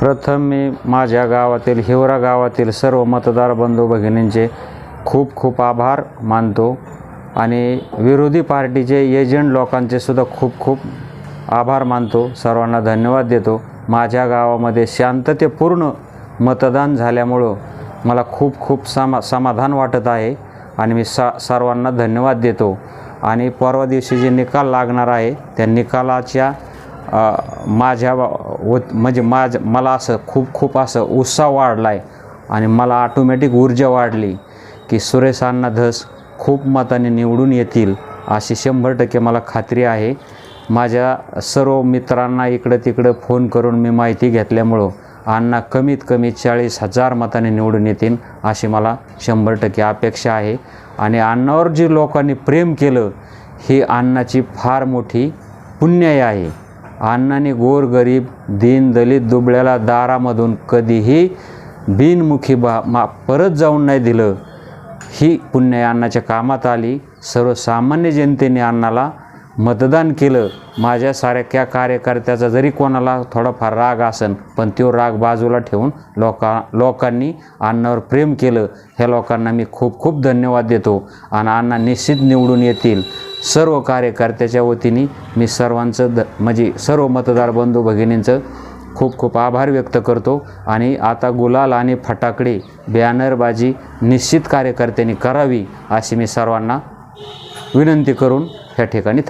प्रथम मी माझ्या गावातील हिवरा गावातील सर्व मतदार बंधू भगिनींचे खूप खूप आभार मानतो. आणि विरोधी पार्टीचे एजंट लोकांचे सुद्धा खूप खूप आभार मानतो. सर्वांना धन्यवाद देतो. माझ्या गावामध्ये शांततेपूर्ण मतदान झाल्यामुळं मला खूप खूप समा समाधान वाटत आहे आणि मी सा सर्वांना धन्यवाद देतो. आणि परवा दिवशी जे निकाल लागणार आहे त्या निकालाच्या माझ्या व म्हणजे माझ मला असं खूप खूप असं उत्साह वाढला आहे आणि मला ऑटोमॅटिक ऊर्जा वाढली की सुरेश अण्णा धस खूप मताने निवडून येतील अशी शंभर टक्के मला खात्री आहे. माझ्या सर्व मित्रांना इकडं तिकडं फोन करून मी माहिती घेतल्यामुळं अण्णा कमीत कमी चाळीस हजार मताने निवडून येतील अशी मला शंभर टक्के अपेक्षा आहे. आणि अण्णावर जी लोकांनी प्रेम केलं ही अण्णाची फार मोठी पुण्याई आहे. अण्णाने गोरगरीब दीन दलित दुबळ्याला दारामधून कधीही बिनमुखी बा मा परत जाऊन नाही दिलं. ही पुण्य अण्णाच्या कामात आली. सर्वसामान्य जनतेने अण्णाला मतदान केलं. माझ्या सारख्या कार्यकर्त्याचा जरी कोणाला थोडाफार राग असन पण तो राग बाजूला ठेवून लोका लोकांनी अण्णावर प्रेम केलं. ह्या लोकांना मी खूप खूप धन्यवाद देतो. आणि अण्णा निश्चित निवडून येतील. सर्व कार्यकर्त्याच्या वतीने मी सर्वांचं द म्हणजे सर्व मतदार बंधू भगिनींचं खूप खूप आभार व्यक्त करतो. आणि आता गुलाल आणि फटाकडे बॅनरबाजी निश्चित कार्यकर्त्यांनी करावी अशी मी सर्वांना विनंती करून ह्या ठिकाणी थांब